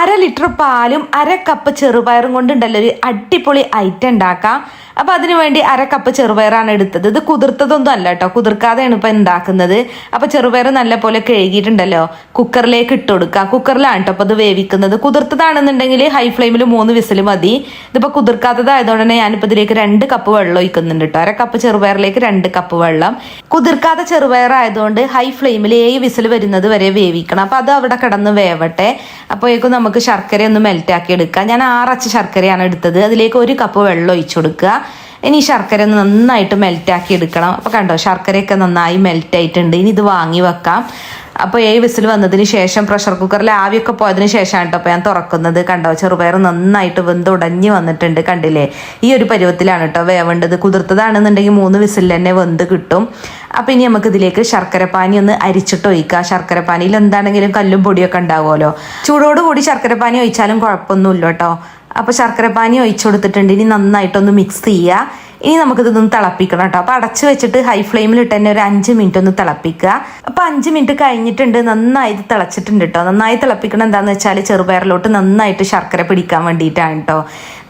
അര ലിറ്റർ പാലും അര കപ്പ് ചെറുപയറും കൊണ്ടുണ്ടല്ലോ ഒരു അടിപൊളി ഐറ്റം ഉണ്ടാക്കാം. അപ്പൊ അതിനു വേണ്ടി അര കപ്പ് ചെറുപയറാണ് എടുത്തത്. ഇത് കുതിർത്തതൊന്നും അല്ല കേട്ടോ കുതിർക്കാതെയാണ് ഇപ്പൊ ഉണ്ടാക്കുന്നത് അപ്പൊ ചെറുപയർ നല്ല പോലെ കഴുകിയിട്ടുണ്ടല്ലോ. കുക്കറിലേക്ക് ഇട്ട് കൊടുക്കുക കുക്കറിലാണ് കേട്ടോ അപ്പൊ ഇത് വേവിക്കുന്നത്. കുതിർത്തതാണെന്നുണ്ടെങ്കിൽ ഹൈ ഫ്ലെയിമിൽ മൂന്ന് വിസിൽ മതി. ഇതിപ്പോ കുതിർക്കാത്തതായതുകൊണ്ട് തന്നെ ഞാനിപ്പോ ഇതിലേക്ക് രണ്ട് കപ്പ് വെള്ളം ഒഴിക്കുന്നുണ്ട് കേട്ടോ അര കപ്പ് ചെറുപയറിലേക്ക് രണ്ട് കപ്പ് വെള്ളം. കുതിർക്കാത്ത ചെറുപയർ ആയതുകൊണ്ട് ഹൈ ഫ്ലെയിമിൽ ഏഴ് വിസിൽ വരുന്നത് വരെ വേവിക്കണം. അപ്പോൾ അത് അവിടെ കിടന്ന് വേവട്ടെ. അപ്പോഴേക്കും നമുക്ക് ശർക്കര ഒന്ന് മെൽറ്റ് ആക്കി എടുക്കാം ഞാൻ ആറച്ച് ശർക്കരയാണ് എടുത്തത്. അതിലേക്ക് ഒരു കപ്പ് വെള്ളം ഒഴിച്ചു കൊടുക്കുക. ഇനി ശർക്കര ഒന്ന് നന്നായിട്ട് മെൽറ്റാക്കി എടുക്കണം. അപ്പോൾ കണ്ടോ ശർക്കരയൊക്കെ നന്നായി മെൽറ്റായിട്ടുണ്ട് ഇനി ഇത് വാങ്ങി വെക്കാം. അപ്പോൾ ഏഴ് വിസിൽ വന്നതിന് ശേഷം പ്രഷർ കുക്കറിൽ ആവിയൊക്കെ പോയതിന് ശേഷമാണ് കേട്ടോ അപ്പോൾ ഞാൻ തുറക്കുന്നത് കണ്ടോ? ചെറുപയർ നന്നായിട്ട് വെന്ത് ഉടഞ്ഞു വന്നിട്ടുണ്ട് കണ്ടില്ലേ? ഈ ഒരു പരുവത്തിലാണ് കേട്ടോ വേവേണ്ടത്. കുതിർത്തതാണെന്നുണ്ടെങ്കിൽ മൂന്ന് വിസിൽ തന്നെ വെന്ത് കിട്ടും. അപ്പോൾ ഇനി നമുക്ക് ഇതിലേക്ക് ശർക്കരപ്പാനി ഒന്ന് അരിച്ചിട്ട് ഒഴിക്കുക ശർക്കരപ്പാനിയിൽ എന്താണെങ്കിലും കല്ലും പൊടിയൊക്കെ ഉണ്ടാവുമല്ലോ. ചൂടോടുകൂടി ശർക്കരപ്പാനി ഒഴിച്ചാലും കുഴപ്പമൊന്നുമില്ല കേട്ടോ അപ്പോൾ ശർക്കരപ്പാനി ഒഴിച്ചു കൊടുത്തിട്ടുണ്ട്. ഇനി നന്നായിട്ടൊന്ന് മിക്സ് ചെയ്യുക ഇനി നമുക്കിതൊന്ന് തിളപ്പിക്കണം കേട്ടോ. അപ്പോൾ അടച്ച് വെച്ചിട്ട് ഹൈ ഫ്ലെയിമിൽ ഇട്ട് തന്നെ ഒരു അഞ്ച് മിനിറ്റ് ഒന്ന് തിളപ്പിക്കുക. അപ്പോൾ അഞ്ച് മിനിറ്റ് കഴിഞ്ഞിട്ടുണ്ട്. നന്നായി തിളച്ചിട്ടുണ്ട് കേട്ടോ. നന്നായി തിളപ്പിക്കണം എന്താണെന്ന് വെച്ചാൽ ചെറുപയറിലോട്ട് നന്നായിട്ട് ശർക്കര പിടിക്കാൻ വേണ്ടിയിട്ടാണ് കേട്ടോ.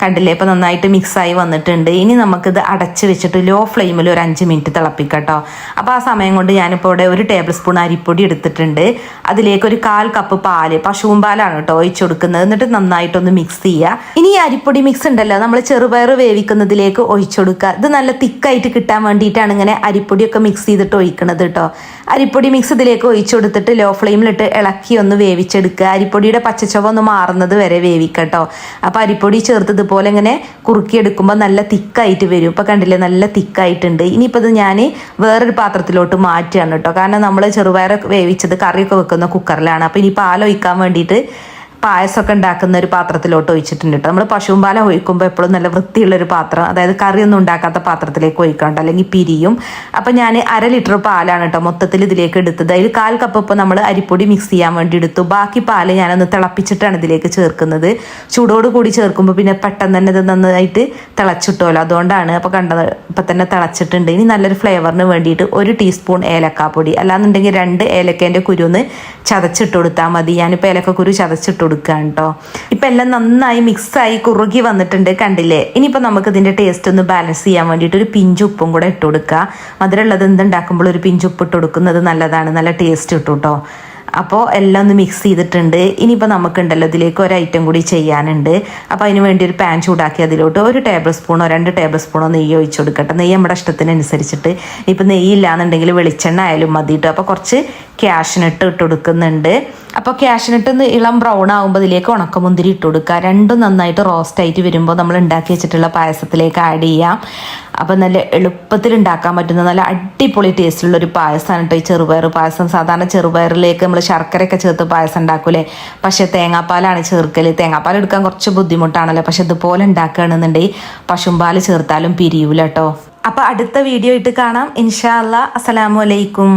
കണ്ടില്ലേ? ഇപ്പോൾ നന്നായിട്ട് മിക്സായി വന്നിട്ടുണ്ട്. ഇനി നമുക്കിത് അടച്ച് വെച്ചിട്ട് ലോ ഫ്ലെയിമിൽ ഒരു അഞ്ച് മിനിറ്റ് തിളപ്പിക്കാം കേട്ടോ. അപ്പോൾ ആ സമയം കൊണ്ട് ഞാനിപ്പോൾ ഇവിടെ ഒരു ടേബിൾ സ്പൂൺ അരിപ്പൊടി എടുത്തിട്ടുണ്ട്. അതിലേക്ക് ഒരു കാൽ കപ്പ് പാൽ പശുവും പാലാണ് കേട്ടോ ഒഴിച്ചു കൊടുക്കുന്നത്. എന്നിട്ട് നന്നായിട്ടൊന്ന് മിക്സ് ചെയ്യുക. ഇനി ഈ അരിപ്പൊടി മിക്സ് ഉണ്ടല്ലോ. നമ്മൾ ചെറുപയർ വേവിക്കുന്നതിലേക്ക് ഒഴിച്ചു ഇത് നല്ല തിക്കായിട്ട് കിട്ടാൻ വേണ്ടിയിട്ടാണ് ഇങ്ങനെ അരിപ്പൊടിയൊക്കെ മിക്സ് ചെയ്തിട്ട് ഒഴിക്കണത് കേട്ടോ അരിപ്പൊടി മിക്സ് ഇതിലേക്ക് ഒഴിച്ചു കൊടുത്തിട്ട് ലോ ഫ്ലെയിമിലിട്ട് ഇളക്കി ഒന്ന് വേവിച്ചെടുക്കുക. അരിപ്പൊടിയുടെ പച്ചച്ചവ ഒന്ന് മാറുന്നത് വരെ വേവിക്കുക വേവിക്കട്ടോ അപ്പോൾ അരിപ്പൊടി ചേർത്ത് ഇതുപോലെ ഇങ്ങനെ കുറുക്കിയെടുക്കുമ്പോൾ നല്ല തിക്കായിട്ട് വരും. ഇപ്പോൾ കണ്ടില്ലേ? നല്ല തിക്കായിട്ടുണ്ട്. ഇനിയിപ്പോൾ ഇത് ഞാൻ വേറൊരു പാത്രത്തിലോട്ട് മാറ്റുകയാണ് കേട്ടോ കാരണം നമ്മൾ ചെറുപയർ വേവിച്ചത് കറിയൊക്കെ വെക്കുന്ന കുക്കറിലാണ് അപ്പോൾ ഇനി പാലൊഴിക്കാൻ വേണ്ടിയിട്ട് പായസമൊക്കെ ഉണ്ടാക്കുന്ന ഒരു പാത്രത്തിലോട്ട് ഒഴിച്ചിട്ടുണ്ട് കേട്ടോ നമ്മൾ പശുവും പാലം ഒഴിക്കുമ്പോൾ എപ്പോഴും നല്ല വൃത്തിയുള്ള ഒരു പാത്രം അതായത് കറിയൊന്നും ഉണ്ടാക്കാത്ത പാത്രത്തിലേക്ക് ഒഴിക്കാണ്ട് അല്ലെങ്കിൽ പിരിയും. അപ്പം ഞാൻ അര ലിറ്റർ പാലാണ് കേട്ടോ മൊത്തത്തിൽ ഇതിലേക്ക് എടുത്തത്. അതിൽ കാൽ കപ്പ് ഇപ്പോൾ നമ്മൾ അരിപ്പൊടി മിക്സ് ചെയ്യാൻ വേണ്ടി എടുത്തു. ബാക്കി പാൽ ഞാനൊന്ന് തിളപ്പിച്ചിട്ടാണ് ഇതിലേക്ക് ചേർക്കുന്നത്. ചൂടോട് കൂടി ചേർക്കുമ്പോൾ പിന്നെ പെട്ടെന്ന് തന്നെ ഇത് നന്നായിട്ട് തിളച്ചിട്ടുമല്ലോ അതുകൊണ്ടാണ് അപ്പോൾ കണ്ടത് ഇപ്പം തന്നെ തിളച്ചിട്ടുണ്ട്. ഇനി നല്ലൊരു ഫ്ലേവറിന് വേണ്ടിയിട്ട് ഒരു ടീസ്പൂൺ ഏലക്കാപ്പൊടി. അല്ലാന്നുണ്ടെങ്കിൽ രണ്ട് ഏലക്കേന്റെ കുരുന്ന് ചതച്ചിട്ട് കൊടുത്താൽ മതി. ഞാനിപ്പോൾ ഏലക്കക്കുരു ചതച്ചിട്ട് കൊടുക്കുകയാണ് കേട്ടോ ഇപ്പം എല്ലാം നന്നായി മിക്സായി കുറുകി വന്നിട്ടുണ്ട് കണ്ടില്ലേ? ഇനിയിപ്പോൾ നമുക്ക് ഇതിന്റെ ടേസ്റ്റ് ഒന്ന് ബാലൻസ് ചെയ്യാൻ വേണ്ടിയിട്ട് ഒരു പിഞ്ച് ഉപ്പും കൂടെ ഇട്ട് കൊടുക്കുക മധുരമുള്ളത് എന്തുണ്ടാക്കുമ്പോൾ ഒരു പിഞ്ച് ഉപ്പ് ഇട്ട് കൊടുക്കുന്നത് നല്ലതാണ്. നല്ല ടേസ്റ്റ് ഇട്ടു കേട്ടോ അപ്പോൾ എല്ലാം ഒന്ന് മിക്സ് ചെയ്തിട്ടുണ്ട്. ഇനിയിപ്പോൾ നമുക്കുണ്ടല്ലോ ഇതിലേക്ക് ഒരു ഐറ്റം കൂടി ചെയ്യാനുണ്ട്. അപ്പോൾ അതിന് വേണ്ടി ഒരു പാൻ ചൂടാക്കി അതിലോട്ട് ഒരു ടേബിൾ സ്പൂണോ രണ്ട് ടേബിൾ സ്പൂണോ നെയ്യ് ഒഴിച്ചു കൊടുക്കട്ടെ. നെയ്യ് നമ്മുടെ ഇഷ്ടത്തിനനുസരിച്ചിട്ട്. ഇപ്പോൾ നെയ്യ് ഇല്ലാന്നുണ്ടെങ്കിൽ വെളിച്ചെണ്ണ ആയാലും മതിയിട്ടു അപ്പോൾ കുറച്ച് ക്യാഷിനിട്ട് ഇട്ട് കൊടുക്കുന്നുണ്ട്. അപ്പോൾ ക്യാഷിനിട്ട് ഇളം ബ്രൗൺ ആകുമ്പോൾ ഇതിലേക്ക് ഉണക്കമുന്തിരി ഇട്ട് കൊടുക്കുക. രണ്ടും നന്നായിട്ട് റോസ്റ്റ് ആയിട്ട് വരുമ്പോൾ നമ്മൾ ഉണ്ടാക്കി വെച്ചിട്ടുള്ള പായസത്തിലേക്ക് ആഡ് ചെയ്യാം. അപ്പോൾ നല്ല എളുപ്പത്തിൽ ഉണ്ടാക്കാൻ പറ്റുന്ന നല്ല അടിപൊളി ടേസ്റ്റുള്ള ഒരു പായസമാണ് കേട്ടോ ഈ ചെറുപയർ പായസം. സാധാരണ ചെറുപയറിലേക്ക് നമ്മൾ ശർക്കരയൊക്കെ ചേർത്ത് പായസം ഉണ്ടാക്കൂലേ? പക്ഷേ തേങ്ങാപ്പാലാണ് ചേർക്കൽ തേങ്ങാപ്പാൽ എടുക്കാൻ കുറച്ച് ബുദ്ധിമുട്ടാണല്ലോ. പക്ഷെ ഇതുപോലെ ഉണ്ടാക്കുകയാണെന്നുണ്ടെങ്കിൽ പശുമ്പാൽ ചേർത്താലും പിരിയൂല കേട്ടോ അപ്പോൾ അടുത്ത വീഡിയോ ഇട്ട് കാണാം. ഇൻഷാ അല്ലാ അസ്സലാമു അലൈക്കും.